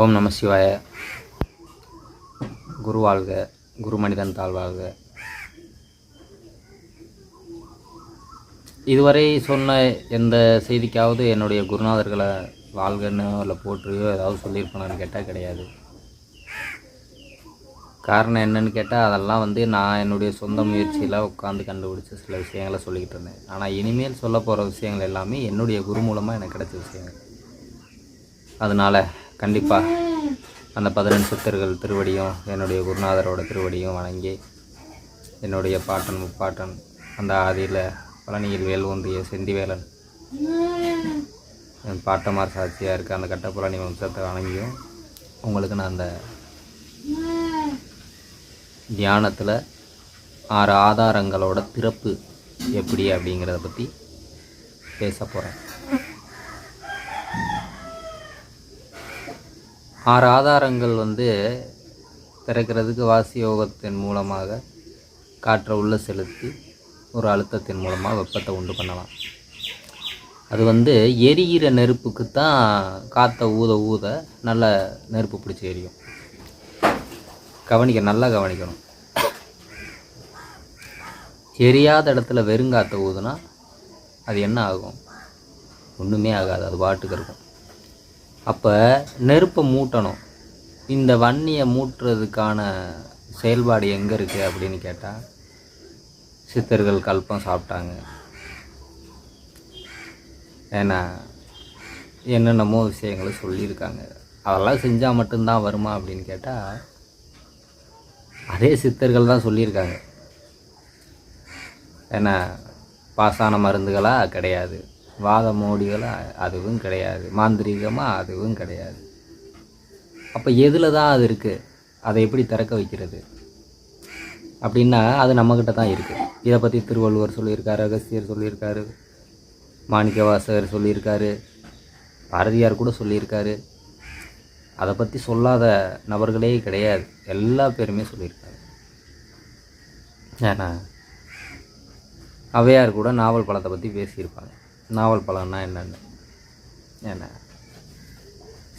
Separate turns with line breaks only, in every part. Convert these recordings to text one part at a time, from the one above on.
ஓம் நம சிவாய. குரு வாழ்க குரு மனிதன் தாழ்வாழ்க இதுவரை சொன்ன எந்த செய்திக்காவது என்னுடைய குருநாதர்களை வாழ்கன்னு இல்லை போற்றியோ ஏதாவது சொல்லியிருப்பேனான்னு கேட்டால் கிடையாது. காரணம் என்னன்னு கேட்டால் அதெல்லாம் வந்து நான் என்னுடைய சொந்த முயற்சியில் உட்காந்து கண்டுபிடிச்ச சில விஷயங்களை சொல்லிக்கிட்டு இருந்தேன். ஆனால் இனிமேல் சொல்ல போகிற விஷயங்கள் எல்லாமே என்னுடைய குரு மூலமாக எனக்கு கிடைச்ச விஷயங்கள். அதனால் கண்டிப்பாக அந்த பதினெண்டு சித்தர்கள் திருவடியும் என்னுடைய குருநாதரோட திருவடியும் வணங்கி என்னுடைய பாட்டன் முப்பாட்டன் அந்த ஆதியில் பழனியில் வேல் ஒன்றிய செந்திவேலன் என் பாட்டமார் சாட்சியாக இருக்க அந்த கட்டப்புலனி வம்சத்தை வணங்கியும் உங்களுக்கு நான் அந்த தியானத்தில் ஆறு ஆதாரங்களோட திறப்பு எப்படி அப்படிங்கிறத பற்றி பேச போகிறேன் ஆறு ஆதாரங்கள் வந்து திறக்கிறதுக்கு வாசி யோகத்தின் மூலமாக காற்றை உள்ளே செலுத்தி ஒரு அழுத்தத்தின் மூலமாக வெப்பத்தை உண்டு பண்ணலாம். அது வந்து எரிகிற நெருப்புக்கு தான் காற்றை ஊத ஊத நல்ல நெருப்பு பிடிச்சி எரியும். கவனிக்க நல்லா கவனிக்கணும். எரியாத இடத்துல வெறுங்காற்றை ஊதுனா அது என்ன ஆகும்? ஒன்றுமே ஆகாது அது பாட்டுக்கு இருக்கும். அப்போ நெருப்பை மூட்டணும். இந்த வன்னியை மூட்டுறதுக்கான செயல்பாடு எங்கே இருக்குது அப்படின்னு கேட்டால் சித்தர்கள் கல்பம் சாப்பிட்டாங்க. ஏன்னா என்னென்னமோ விஷயங்களை சொல்லியிருக்காங்க. அதெல்லாம் செஞ்சால் மட்டும்தான் வருமா அப்படின்னு கேட்டால் அதே சித்தர்கள் தான் சொல்லியிருக்காங்க. ஏன்னா பாசான மருந்துகளாக கிடையாது. வாத மோடிகளும் அதுவும் கிடையாது. மாந்திரீகமாக அதுவும் கிடையாது. அப்போ எதில் தான் அது இருக்குது அதை எப்படி திறக்க வைக்கிறது? அப்படின்னா அது நம்மக்கிட்ட தான் இருக்குது இதை பற்றி திருவள்ளுவர் சொல்லியிருக்காரு அகஸ்தியர் சொல்லியிருக்காரு மாணிக்கவாசகர் சொல்லியிருக்காரு பாரதியார் கூட சொல்லியிருக்காரு. அதை பற்றி சொல்லாத நபர்களே கிடையாது. எல்லா பேருமே சொல்லியிருக்காரு ஏன்னா அவையார் கூட நாவல் பழத்தை பற்றி பேசியிருப்பாங்க. நாவல் பழம்னா என்னென்னு? ஏன்னா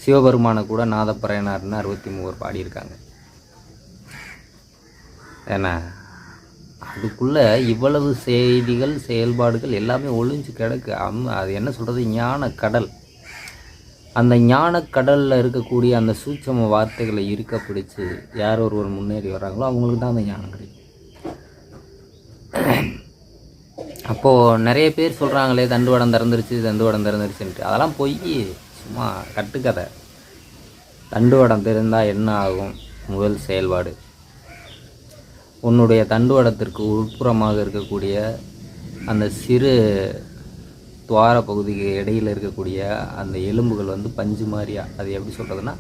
சிவபெருமானை கூட நாதப்பறையனார்னு அறுபத்தி மூவர் பாடியிருக்காங்க. ஏன்னா அதுக்குள்ளே இவ்வளவு செய்திகள் செயல்பாடுகள் எல்லாமே ஒளிஞ்சு கிடக்கு. அம் அது என்ன சொல்கிறது ஞான கடல் அந்த ஞான கடலில் இருக்கக்கூடிய அந்த சூட்சம வார்த்தைகளை இருக்க பிடிச்சி யார் ஒருவர் முன்னேறி வராங்களோ அவங்களுக்கு தான் அந்த ஞானம் கிடைக்கும். அப்போது நிறைய பேர் சொல்கிறாங்களே தண்டுவடம் திறந்துருச்சு தண்டுவடம் திறந்துருச்சுன்ட்டு. அதெல்லாம் பொய் சும்மா கட்டுக்கதை. தண்டுவடம் திறந்தால் என்ன ஆகும்? முதல் செயல்பாடு. உன்னுடைய தண்டுவடத்திற்கு உட்புறமாக இருக்கக்கூடிய அந்த சிறு துவார பகுதிக்கு இடையில் இருக்கக்கூடிய அந்த எலும்புகள் வந்து பஞ்சு மாதிரியா அது எப்படி சொல்கிறதுனா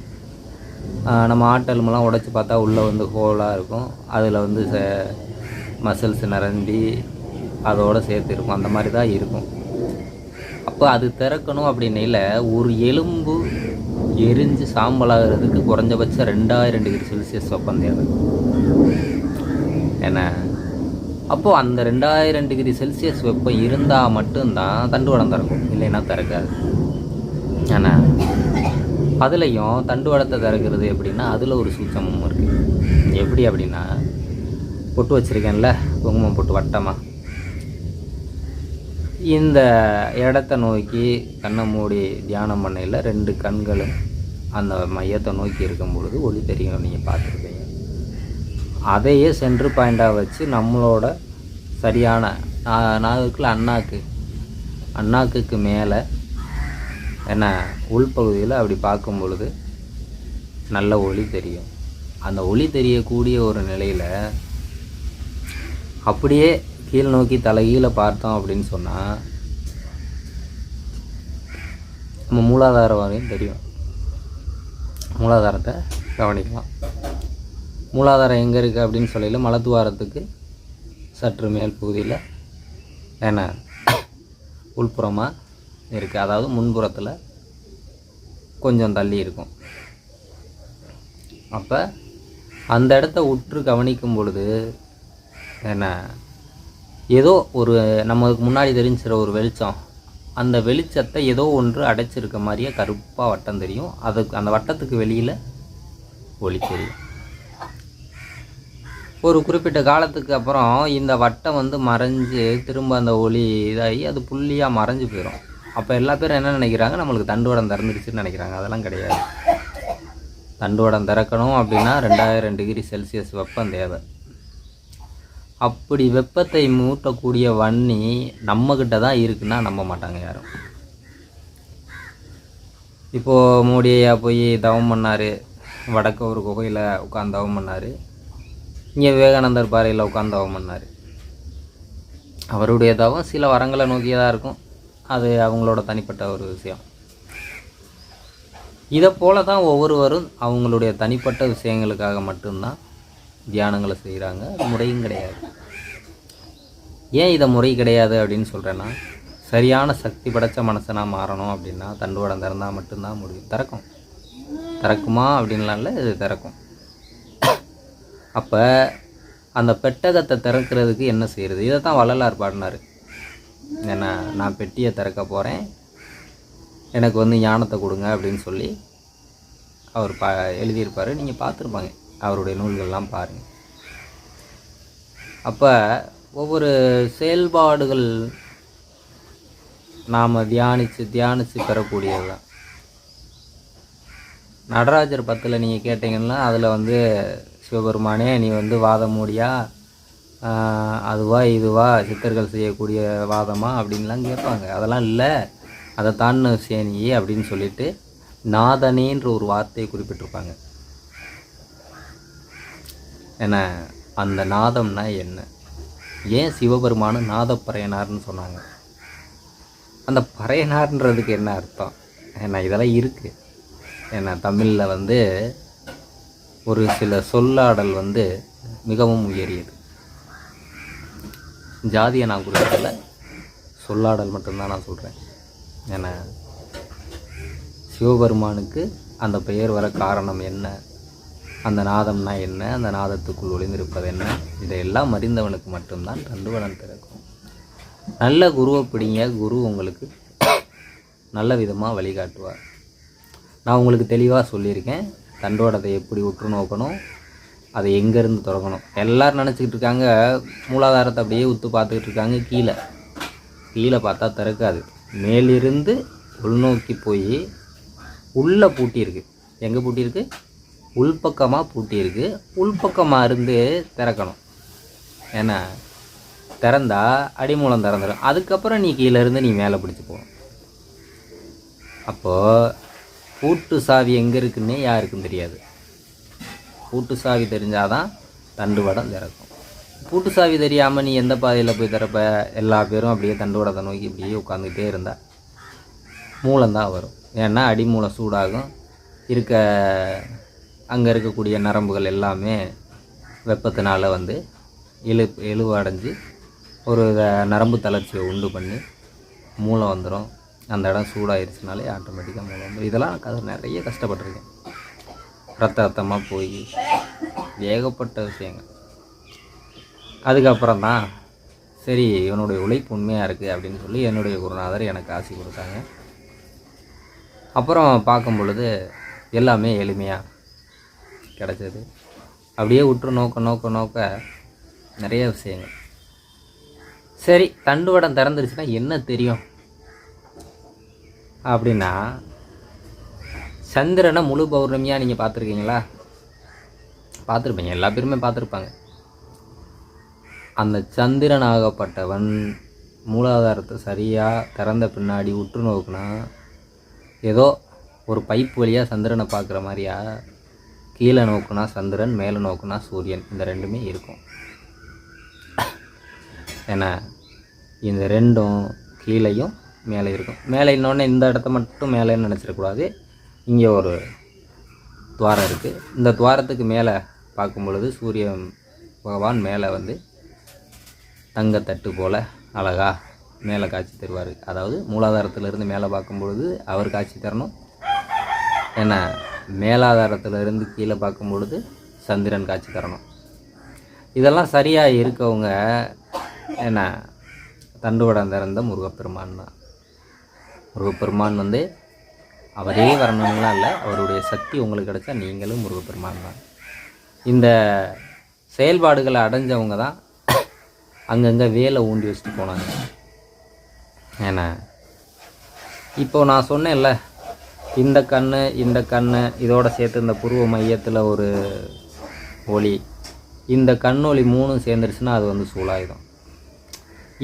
நம்ம ஆட்டெலும்பெல்லாம் உடச்சி பார்த்தா உள்ளே வந்து ஹோலாக இருக்கும். அதில் வந்து ச மசில்ஸ் நிரம்பி அதோடு சேர்த்து இருக்கும் அந்த மாதிரி தான் இருக்கும். அப்போ அது திறக்கணும் அப்படின்னையில் ஒரு எலும்பு எரிஞ்சு சாம்பலாகிறதுக்கு குறைஞ்சபட்சம் ரெண்டாயிரம் டிகிரி செல்சியஸ் வெப்பம் தேவை. என்ன அப்போது அந்த ரெண்டாயிரம் டிகிரி செல்சியஸ் வெப்பம் இருந்தால் மட்டும்தான் தண்டுவடம் திறக்கும். இல்லைன்னா திறக்காது. ஏன்னா அதுலேயும் தண்டுவடத்தை திறக்கிறது எப்படின்னா அதில் ஒரு சூச்சமும் இருக்குது எப்படி அப்படின்னா பொட்டு வச்சுருக்கேன்ல குங்குமம் பொட்டு வட்டமாக இந்த இடத்த நோக்கி கண்ணை மூடி தியானம் பண்ணையில் ரெண்டு கண்களும் அந்த மையத்தை நோக்கி இருக்கும் பொழுது ஒளி தெரியும் நீங்கள் பார்த்துருப்பீங்க. அதையே சென்ட்ரு பாயிண்டாக வச்சு நம்மளோட சரியான நாகுக்கில் அண்ணாக்கு அண்ணாக்குக்கு மேலே என்ன உள்பகுதியில் அப்படி பார்க்கும் பொழுது நல்ல ஒளி தெரியும். அந்த ஒளி தெரியக்கூடிய ஒரு நிலையில் அப்படியே கீழ் நோக்கி தலைகீழே பார்த்தோம் அப்படின்னு சொன்னால் நம்ம மூலாதாரம் வரையும் தெரியும். மூலாதாரத்தை கவனிக்கலாம். மூலாதாரம் எங்கே இருக்குது அப்படின்னு சொல்லல மலத்துவாரத்துக்கு சற்று மேல் பகுதியில் என்ன உள்புறமாக இருக்குது அதாவது முன்புறத்தில் கொஞ்சம் தள்ளி இருக்கும். அப்போ அந்த இடத்த உற்று கவனிக்கும் பொழுது என்ன ஏதோ ஒரு நமக்கு முன்னாடி தெரிஞ்சிற ஒரு வெளிச்சம். அந்த வெளிச்சத்தை ஏதோ ஒன்று அடைச்சிருக்க மாதிரியே கருப்பாக வட்டம் தெரியும். அதுக்கு அந்த வட்டத்துக்கு வெளியில் ஒளி தெரியும். ஒரு குறிப்பிட்ட காலத்துக்கு அப்புறம் இந்த வட்டம் வந்து மறைஞ்சு திரும்ப அந்த ஒளி இதாகி அது புள்ளியாக மறைஞ்சு போயிடும் அப்போ எல்லா பேரும் என்ன நினைக்கிறாங்க? நம்மளுக்கு தண்டுவடம் திறந்துடுச்சுன்னு நினைக்கிறாங்க. அதெல்லாம் கிடையாது. தண்டுவடம் திறக்கணும் அப்படின்னா ரெண்டாயிரம் டிகிரி செல்சியஸ் வெப்பம் தேவை. அப்படி வெப்பத்தை மூட்டக்கூடிய வன்னி நம்மக்கிட்ட தான் இருக்குன்னா நம்ப மாட்டாங்க யாரும். இப்போது மோடியா போய் தவம் பண்ணார். வடக்க ஒரு குகையில் உட்காந்து தவம் பண்ணார். இங்கே விவேகானந்தர் பாறையில் உட்காந்து தவம் பண்ணார். அவருடைய தவம் சில வரங்களை நோக்கியதாக இருக்கும். அது அவங்களோட தனிப்பட்ட ஒரு விஷயம். இதை போல தான் ஒவ்வொருவரும் அவங்களுடைய தனிப்பட்ட விஷயங்களுக்காக மட்டும்தான் தியானங்களை செய்கிறாங்க அது முறையும் கிடையாது. ஏன் இதை முறை கிடையாது அப்படின்னு சொல்கிறேன்னா சரியான சக்தி படைச்ச மனசனாக மாறணும் அப்படின்னா தண்டுவடம் திறந்தால் மட்டும்தான் முடியும். திறக்கும். திறக்குமா அப்படின்லாம் இல்லை இது திறக்கும். அப்போ அந்த பெட்டகத்தை திறக்கிறதுக்கு என்ன செய்கிறது இதை தான் வள்ளலார் பாடினார். ஏன்னா நான் பெட்டியை திறக்க போகிறேன் எனக்கு வந்து ஞானத்தை கொடுங்க அப்படின்னு சொல்லி அவர் பா எழுதியிருப்பார். நீங்கள் பார்த்துருப்பாங்க. அவருடைய நூல்கள்லாம் பாருங்கள் அப்போ ஒவ்வொரு செயல்பாடுகள் நாம் தியானித்து தியானித்து பெறக்கூடியது தான் நடராஜர் பத்தில் நீங்கள் கேட்டிங்கன்னா அதில் வந்து சிவபெருமானே நீ வந்து வாதம் மூடியா அதுவா இதுவா சித்தர்கள் செய்யக்கூடிய வாதமா அப்படின்லாம் கேட்பாங்க. அதெல்லாம் இல்லை. அதை தாண்டின சேனியே அப்படின்னு சொல்லிட்டு நாதனேன்ற ஒரு வார்த்தையை குறிப்பிட்டிருப்பாங்க. ஏன்னா அந்த நாதம்னா என்ன? ஏன் சிவபெருமானு நாதப்பறையனார்னு சொன்னாங்க? அந்த பறையனார்ன்றதுக்கு என்ன அர்த்தம்? ஏன்னா இதெல்லாம் இருக்குது ஏன்னா தமிழில் வந்து ஒரு சில சொல்லாடல் வந்து மிகவும் உயரியது. ஜாதியை நான் குறிப்பிடல. சொல்லாடல் மட்டும்தான் நான் சொல்கிறேன் ஏன்னா சிவபெருமானுக்கு அந்த பெயர் வர காரணம் என்ன? அந்த நாதம்னா என்ன? அந்த நாதத்துக்குள் ஒளிந்திருப்பது என்ன? இதையெல்லாம் அறிந்தவனுக்கு மட்டும்தான் தண்டுவனம் திறக்கும் நல்ல குருவை பிடிங்க. குரு உங்களுக்கு நல்ல விதமாக வழிகாட்டுவார். நான் உங்களுக்கு தெளிவாக சொல்லியிருக்கேன். தண்டோடத்தை எப்படி உற்று நோக்கணும்? அதை எங்கேருந்து திறக்கணும் எல்லோரும் நினச்சிக்கிட்டு இருக்காங்க. மூலாதாரத்தை அப்படியே உத்து பார்த்துக்கிட்டு இருக்காங்க. கீழே. கீழே பார்த்தா திறக்காது. மேலிருந்து உள்நோக்கி போய் உள்ளே பூட்டியிருக்கு. எங்கே பூட்டியிருக்கு? உள்பக்கமாக பூட்டியிருக்கு. உள்பக்கமாக இருந்து திறக்கணும். ஏன்னா திறந்தா அடிமூலம் திறந்துடும் அதுக்கப்புறம் நீ கீழேருந்து நீ மேலே பிடிச்சி போகணும். அப்போது பூட்டு சாவி எங்கே இருக்குன்னே யாருக்கும் தெரியாது. பூட்டு சாவி தெரிஞ்சாதான் தண்டுவடம் திறக்கும். பூட்டு சாவி தெரியாமல் நீ எந்த பாதையில் போய் திறப்ப? எல்லா பேரும் அப்படியே தண்டுவடத்தை நோக்கி இப்படியே உட்காந்துக்கிட்டே இருந்தா மூலம்தான் வரும். ஏன்னா அடிமூலம் சூடாகும். இருக்க அங்கே இருக்கக்கூடிய நரம்புகள் எல்லாமே வெப்பத்தினால் வந்து இழு இழுவடைஞ்சு ஒரு நரம்பு தளர்ச்சியை உண்டு பண்ணி மூளை வந்துடும் அந்த இடம் சூடாயிருச்சுனாலே ஆட்டோமேட்டிக்காக மூளை வந்துடும் இதெல்லாம் கதை நிறைய கஷ்டப்பட்டிருக்கேன். ரத்த ரத்தமாக போய் ஏகப்பட்ட விஷயங்கள். அதுக்கப்புறம் தான் சரி இவனுடைய உழைப்பு உண்மையாக இருக்குது அப்படின்னு சொல்லி என்னுடைய குருநாதர் எனக்கு ஆசி கொடுத்தாங்க. அப்புறம் பார்க்கும் பொழுது எல்லாமே எளிமையாக கிடச்சது. அப்படியே உற்று நோக்க நோக்க நோக்க நிறைய விஷயங்கள். சரி தண்டு வடம் திறந்துருச்சுன்னா என்ன தெரியும்? அப்படின்னா சந்திரனை முழு பௌர்ணமியாக நீங்கள் பார்த்துருக்கீங்களா? பார்த்துருப்பீங்க. எல்லா பேருமே பார்த்துருப்பாங்க. அந்த சந்திரன் ஆகப்பட்டவன் மூலாதாரத்தை சரியாக திறந்த பின்னாடி உற்று நோக்குனா ஏதோ ஒரு பைப் வழியாக சந்திரனை பார்க்குற மாதிரியா கீழே நோக்குனா சந்திரன் மேலே நோக்குனா சூரியன். இந்த ரெண்டுமே இருக்கும். ஏன்னா இந்த ரெண்டும் கீழேயும் மேலே இருக்கும். மேலே இன்னொன்று இந்த இடத்த மட்டும் மேலேன்னு நினச்சிடக்கூடாது இங்கே ஒரு துவாரம் இருக்குது இந்த துவாரத்துக்கு மேலே பார்க்கும் பொழுது சூரிய பகவான் மேலே வந்து தங்கத்தட்டு போல் அழகாக மேலே காட்சி தருவார். அதாவது மூலாதாரத்திலிருந்து மேலே பார்க்கும் பொழுது அவர் காட்சி தரணும். ஏன்னா மேலாதாரத்திலிருந்து கீழே பார்க்கும் பொழுது சந்திரன் காட்சி தரணும். இதெல்லாம் சரியாக இருக்கவங்க என்ன? தண்டுவடம் திறந்த முருகப்பெருமான் தான். முருகப்பெருமான் வந்து அவரே வரணும்லாம் இல்லை அவருடைய சக்தி உங்களுக்கு கிடைச்சா நீங்களும் முருகப்பெருமான் தான். இந்த செயல்பாடுகளை அடைஞ்சவங்க தான் அங்கங்கே வேலை ஊண்டி வச்சுட்டு போனாங்க. ஏன்னா இப்போ நான் சொன்னேன்ல இந்த கண் இந்த கண் இதோட சேர்த்து இந்த புருவ மையத்தில் ஒரு ஒளி. இந்த கண்ணொளி மூணும் சேர்ந்துருச்சுன்னா அது வந்து சூலாயுதம்.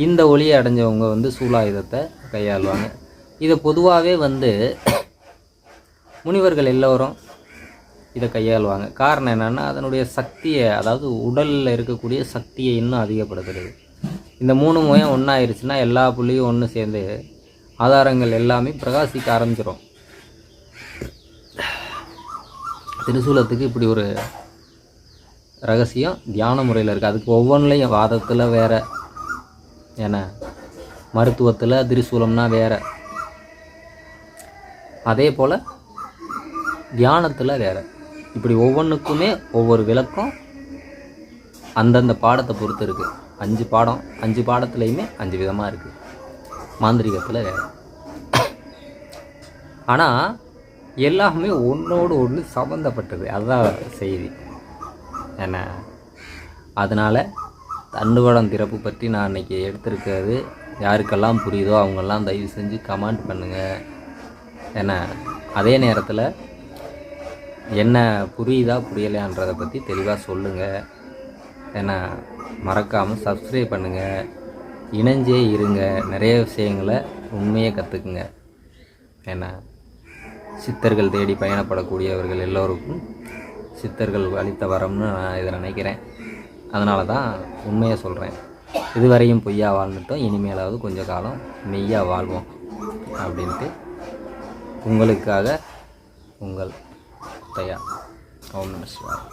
இந்த ஒளியை அடைஞ்சவங்க வந்து சூலாயுதத்தை கையாளுவாங்க. இதை பொதுவாகவே வந்து முனிவர்கள் எல்லோரும் இதை கையாளுவாங்க. காரணம் என்னென்னா அதனுடைய சக்தியை அதாவது உடலில் இருக்கக்கூடிய சக்தியை இன்னும் அதிகப்படுத்துறது இந்த மூணு முயம் ஒன்றாயிருச்சுன்னா எல்லா புள்ளியும் ஒன்று சேர்ந்து ஆதாரங்கள் எல்லாமே பிரகாசிக்க ஆரம்பிச்சிடும் திருசூலத்துக்கு இப்படி ஒரு ரகசியம் தியான முறையில் இருக்குது அதுக்கு ஒவ்வொன்றிலையும் வாதத்தில் வேற ஏன்னா மருத்துவத்தில் திரிசூலம்னா வேறு. அதே போல் தியானத்தில் வேறு. இப்படி ஒவ்வொன்றுக்குமே ஒவ்வொரு விளக்கம் அந்தந்த பாடத்தை பொறுத்து இருக்குது அஞ்சு பாடம் அஞ்சு பாடத்துலேயுமே அஞ்சு விதமாக இருக்குது மாந்திரிகத்தில் வேறு. ஆனால் எல்லாமே ஒன்றோடு ஒன்று சம்மந்தப்பட்டது அதுதான் செய்தி. என்ன? அதனால் தண்டுவடம் திறப்பு பற்றி நான் அன்றைக்கி எடுத்திருக்கிறது. யாருக்கெல்லாம் புரியுதோ அவங்கெல்லாம் தயவு செஞ்சு கமெண்ட் பண்ணுங்கள் என்ன? அதே நேரத்தில் என்ன புரியுதா புரியலையான்றதை பற்றி தெளிவாக சொல்லுங்கள் ஏன்னா மறக்காமல் சப்ஸ்கிரைப் பண்ணுங்கள் இணைஞ்சே இருங்க. நிறைய விஷயங்களை உண்மையை கற்றுக்குங்க ஏன்னா சித்தர்கள் தேடி பயணப்படக்கூடியவர்கள் எல்லோருக்கும் சித்தர்கள் அளித்த வரம்னு நான் இதை நினைக்கிறேன். அதனால தான் உண்மையை சொல்கிறேன் இதுவரையும் பொய்யா வாழ்ந்துட்டோம். இனிமேலாவது கொஞ்ச காலம் மெய்யாக வாழ்வோம் அப்படின்ட்டு உங்களுக்காக உங்கள் தயா. ஓம் நம சிவாய்.